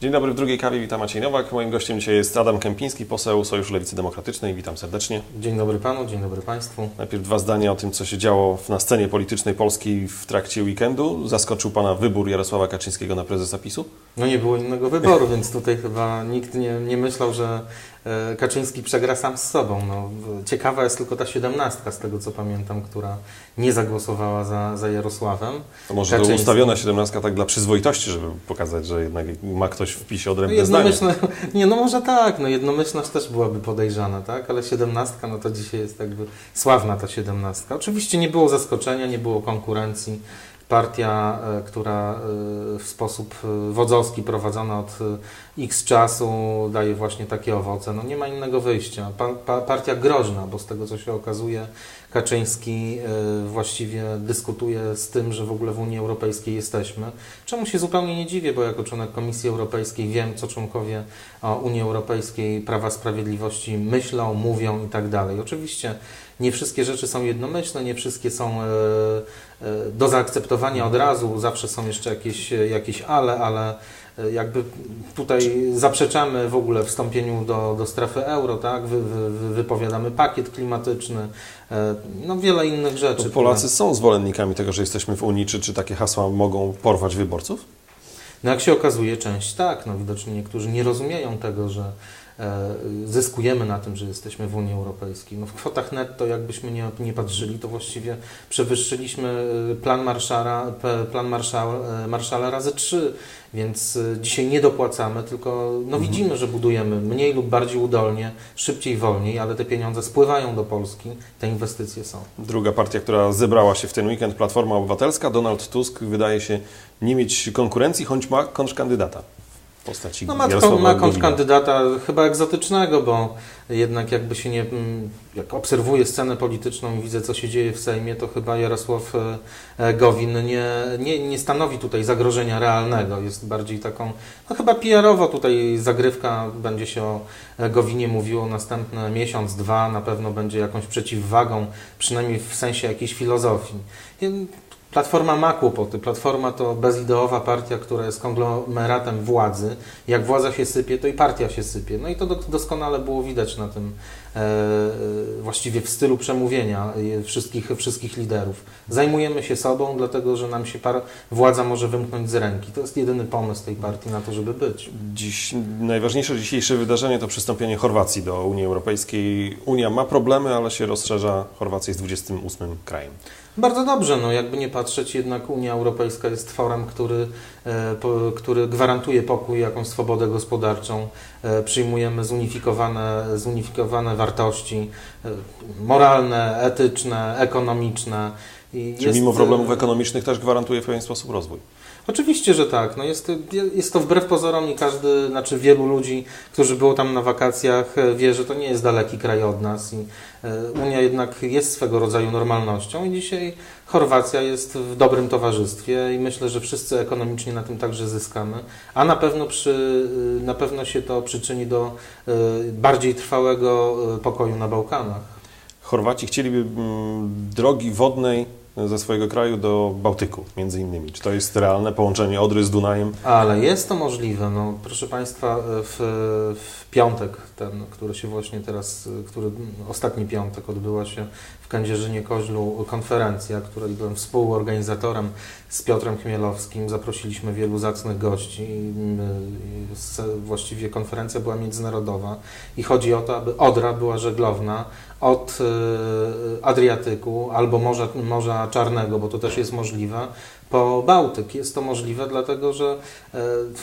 Dzień dobry, w drugiej kawie witam Maciej Nowak. Moim gościem dzisiaj jest Adam Kępiński, poseł Sojuszu Lewicy Demokratycznej. Witam serdecznie. Dzień dobry panu, dzień dobry państwu. Najpierw dwa zdania o tym, co się działo na scenie politycznej Polskiej w trakcie weekendu. Zaskoczył pana wybór Jarosława Kaczyńskiego na prezesa PiSu? No nie było innego wyboru, więc tutaj chyba nikt nie, nie myślał, że e, Kaczyński przegra sam z sobą. No, ciekawa jest tylko ta siedemnastka, z tego co pamiętam, która nie zagłosowała za, za Jarosławem. To może to Kaczyński. ustawiona siedemnastka tak dla przyzwoitości, żeby pokazać, że jednak ma ktoś w PiSie No odrębne zdanie. nie, no może tak, no jednomyślność też byłaby podejrzana, tak? Ale siedemnastka, no to dzisiaj jest jakby sławna ta siedemnastka. Oczywiście nie było zaskoczenia, nie było konkurencji. Partia, e, która e, w sposób e, wodzowski prowadzona od x czasu daje właśnie takie owoce, no nie ma innego wyjścia. Pa, pa, partia groźna, bo z tego co się okazuje, Kaczyński właściwie dyskutuje z tym, że w ogóle w Unii Europejskiej jesteśmy. Czemu się zupełnie nie dziwię, bo jako członek Komisji Europejskiej wiem, co członkowie Unii Europejskiej, Prawa Sprawiedliwości myślą, mówią i tak dalej. Oczywiście nie wszystkie rzeczy są jednomyślne, nie wszystkie są e, e, do zaakceptowania od razu, zawsze są jeszcze jakieś, e, jakieś ale, ale jakby tutaj zaprzeczamy w ogóle wstąpieniu do, do strefy euro, tak? Wy, wy, wy- wypowiadamy pakiet klimatyczny, no wiele innych rzeczy. To Polacy są zwolennikami tego, że jesteśmy w Unii, czy, czy takie hasła mogą porwać wyborców? No jak się okazuje, część tak. No widocznie niektórzy nie rozumieją tego, że zyskujemy na tym, że jesteśmy w Unii Europejskiej. No w kwotach netto, jakbyśmy nie, nie patrzyli, to właściwie przewyższyliśmy e, plan Marszala, plan e, Marszala razy trzy, więc e, dzisiaj nie dopłacamy, tylko no widzimy, że budujemy mniej lub bardziej udolnie, szybciej, wolniej, ale te pieniądze spływają do Polski, te inwestycje są. Druga partia, która zebrała się w ten weekend, Platforma Obywatelska, Donald Tusk wydaje się nie mieć konkurencji, choć ma kontrkandydata postaci No ma, Jarosława ma Gowina. kontrkandydata chyba egzotycznego, bo jednak jakby się nie, jak obserwuję scenę polityczną i widzę, co się dzieje w Sejmie, to chyba Jarosław e, Gowin nie, nie, nie stanowi tutaj zagrożenia realnego. Jest bardziej taką, no chyba PR-owo tutaj zagrywka, będzie się o e, Gowinie mówiło następny miesiąc, dwa, na pewno będzie jakąś przeciwwagą, przynajmniej w sensie jakiejś filozofii. Platforma ma kłopoty. Platforma to bezideowa partia, która jest konglomeratem władzy. Jak władza się sypie, to i partia się sypie. No i to do, doskonale było widać na tym, e, e, właściwie w stylu przemówienia e, wszystkich, wszystkich liderów. Zajmujemy się sobą, dlatego że nam się par, władza może wymknąć z ręki. To jest jedyny pomysł tej partii na to, żeby być. Dziś, najważniejsze dzisiejsze wydarzenie to przystąpienie Chorwacji do Unii Europejskiej. Unia ma problemy, ale się rozszerza. Chorwacja jest 28 krajem. Bardzo dobrze, no jakby nie patrzeć, jednak Unia Europejska jest tworem, który, e, który gwarantuje pokój, jakąś swobodę gospodarczą. E, przyjmujemy zunifikowane, zunifikowane wartości e, moralne, etyczne, ekonomiczne. Jest, mimo e, problemów ekonomicznych też gwarantuje w pewien sposób rozwój? Oczywiście, że tak. No jest, jest to wbrew pozorom i każdy, znaczy wielu ludzi, którzy było tam na wakacjach, e, wie, że to nie jest daleki kraj od nas i e, Unia jednak jest swego rodzaju normalnością i dzisiaj Chorwacja jest w dobrym towarzystwie i myślę, że wszyscy ekonomicznie na tym także zyskamy, a na pewno, przy, na pewno się to przyczyni do bardziej trwałego pokoju na Bałkanach. Chorwaci chcieliby mm, drogi wodnej ze swojego kraju do Bałtyku, między innymi. Czy to jest realne połączenie Odry z Dunajem? Ale jest to możliwe. No, proszę Państwa, w, w piątek, ten, który się właśnie teraz, który ostatni piątek odbyła się w Kędzierzynie Koźlu konferencja, której byłem współorganizatorem z Piotrem Chmielowskim. Zaprosiliśmy wielu zacnych gości. s- Właściwie konferencja była międzynarodowa i chodzi o to, aby Odra była żeglowna od y, Adriatyku albo Morza, Morza Czarnego, bo to też jest możliwe, po Bałtyk. Jest to możliwe, dlatego że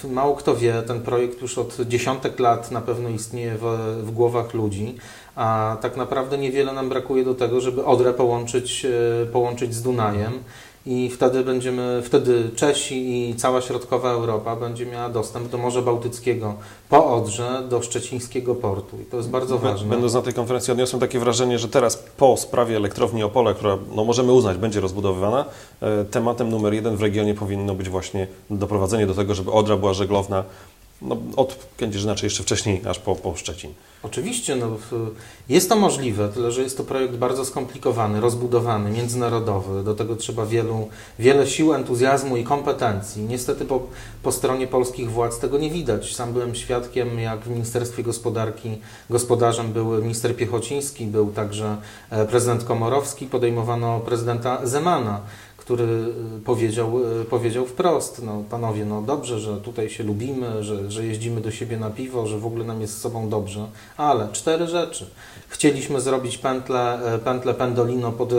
e, mało kto wie, ten projekt już od dziesiątek lat na pewno istnieje w, w głowach ludzi, a tak naprawdę niewiele nam brakuje do tego, żeby Odrę połączyć, e, połączyć z Dunajem. I wtedy będziemy, wtedy Czesi i cała środkowa Europa będzie miała dostęp do Morza Bałtyckiego po Odrze do szczecińskiego portu i to jest bardzo ważne. Będąc na tej konferencji odniosłem takie wrażenie, że teraz po sprawie elektrowni Opole, która no, możemy uznać będzie rozbudowywana, e, tematem numer jeden w regionie powinno być właśnie doprowadzenie do tego, żeby Odra była żeglowna no, od Kędzierzyna, czy jeszcze wcześniej, aż po, po Szczecin. Oczywiście, no, jest to możliwe, tyle że jest to projekt bardzo skomplikowany, rozbudowany, międzynarodowy. Do tego trzeba wielu, wiele sił, entuzjazmu i kompetencji. Niestety po, po stronie polskich władz tego nie widać. Sam byłem świadkiem, jak w Ministerstwie Gospodarki gospodarzem był minister Piechociński, był także e, prezydent Komorowski, podejmowano prezydenta Zemana który y, powiedział, y, powiedział wprost, no panowie, no dobrze, że tutaj się lubimy, że, że jeździmy do siebie na piwo, że w ogóle nam jest z sobą dobrze, ale cztery rzeczy. Chcieliśmy zrobić pętlę, e, pętlę Pendolino pod,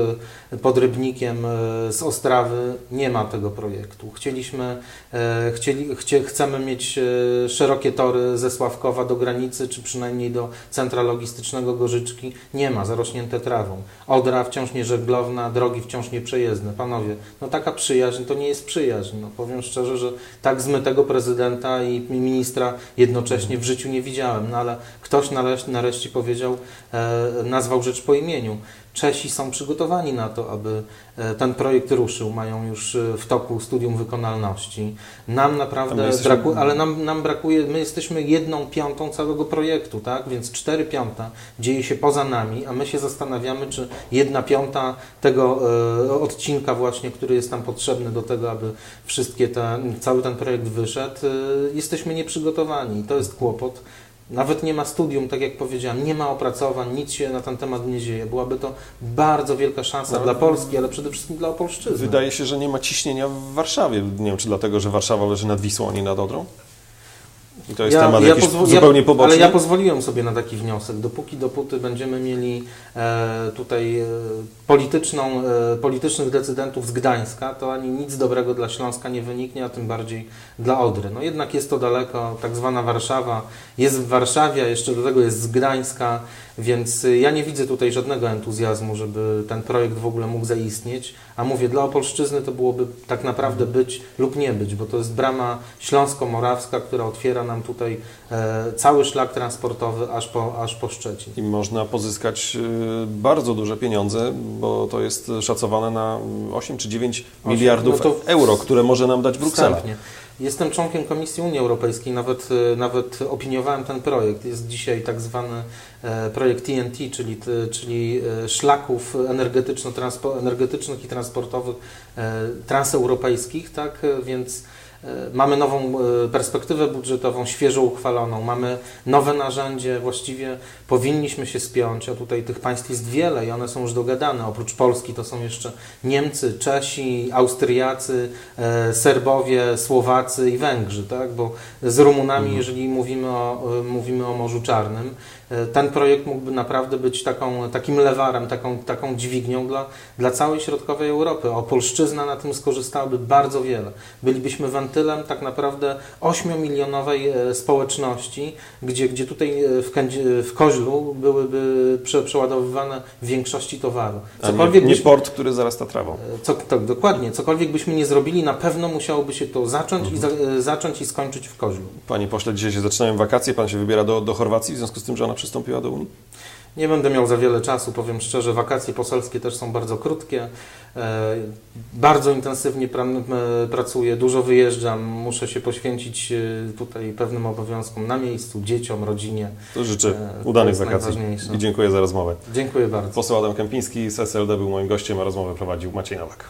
pod Rybnikiem e, z Ostrawy, nie ma tego projektu. Chcieliśmy, e, chcieli, chcie, chcemy mieć e, szerokie tory ze Sławkowa do granicy, czy przynajmniej do centra logistycznego Gorzyczki, nie ma, zarośnięte trawą. Odra wciąż nie żeglowna, drogi wciąż nieprzejezdne. Panowie, no taka przyjaźń to nie jest przyjaźń. No, powiem szczerze, że tak zmytego prezydenta i ministra jednocześnie w życiu nie widziałem, no ale ktoś nareszcie, nareszcie powiedział, e, nazwał rzecz po imieniu. Czesi są przygotowani na to, aby e, ten projekt ruszył, mają już e, w toku studium wykonalności. Nam naprawdę my jesteśmy- brakuje, ale nam, nam brakuje, my jesteśmy jedną piątą całego projektu, tak? Więc cztery piąte dzieje się poza nami, a my się zastanawiamy, czy jedna piąta tego e, odcinka właśnie, który jest nam potrzebny do tego, aby wszystkie te, cały ten projekt wyszedł, e, jesteśmy nieprzygotowani. I to jest kłopot. Nawet nie ma studium, tak jak powiedziałem, nie ma opracowań, nic się na ten temat nie dzieje. Byłaby to bardzo wielka szansa No, dla Polski, ale przede wszystkim dla Opolszczyzny. Wydaje się, że nie ma ciśnienia w Warszawie. Nie wiem, czy dlatego, że Warszawa leży nad Wisłą, a nie nad Odrą? I to jest temat jakiś pozwol- zupełnie ja, poboczny? Ale ja pozwoliłem sobie na taki wniosek. Dopóki dopóty będziemy mieli e, tutaj e, polityczną, e, politycznych decydentów z Gdańska, to ani nic dobrego dla Śląska nie wyniknie, a tym bardziej dla Odry. No jednak jest to daleko, tak zwana Warszawa jest w Warszawie, a jeszcze do tego jest z Gdańska, więc ja nie widzę tutaj żadnego entuzjazmu, żeby ten projekt w ogóle mógł zaistnieć. A mówię, dla Opolszczyzny to byłoby tak naprawdę być lub nie być, bo to jest brama śląsko-morawska, która otwiera nam tutaj e, cały szlak transportowy aż po, aż po Szczecin. I można pozyskać y, bardzo duże pieniądze, bo to jest szacowane na 8 czy 9 Osiem, miliardów no euro, które może nam dać Bruksela. Wstępnie. Jestem członkiem Komisji Unii Europejskiej, nawet, e, nawet opiniowałem ten projekt. Jest dzisiaj tak zwany e, projekt TNT, czyli, czyli e, szlaków energetycznych i transportowych e, transeuropejskich, tak? E, Więc e, mamy nową e, perspektywę budżetową, świeżo uchwaloną, mamy nowe narzędzie, właściwie powinniśmy się spiąć, a tutaj tych państw jest wiele i one są już dogadane. Oprócz Polski to są jeszcze Niemcy, Czesi, Austriacy, e, Serbowie, Słowacy i Węgrzy, tak? Bo z Rumunami, jeżeli mówimy o, e, mówimy o Morzu Czarnym, ten projekt mógłby naprawdę być taką, takim lewarem, taką, taką dźwignią dla, dla całej środkowej Europy. Opolszczyzna na tym skorzystałaby bardzo wiele. Bylibyśmy wentylem tak naprawdę 8-milionowej e, społeczności, gdzie, gdzie tutaj e, w, w Koźlu byłyby prze, przeładowywane w większości towaru. A nie, Cokolwiek nie port, który zarasta trawą. co, tak, dokładnie. Cokolwiek byśmy nie zrobili, na pewno musiałoby się to zacząć, i, za, e, zacząć i skończyć w Koźlu. Panie pośle, dzisiaj się zaczynają wakacje, pan się wybiera do, do Chorwacji w związku z tym, że ona przystąpiła do Unii? Nie będę miał za wiele czasu, powiem szczerze. Wakacje poselskie też są bardzo krótkie. E, bardzo intensywnie e, pracuję, dużo wyjeżdżam. Muszę się poświęcić e, tutaj pewnym obowiązkom na miejscu, dzieciom, rodzinie. To życzę to udanych jest wakacji i dziękuję za rozmowę. Dziękuję bardzo. Poseł Adam Kępiński z SLD był moim gościem, a rozmowę prowadził Maciej Nowak.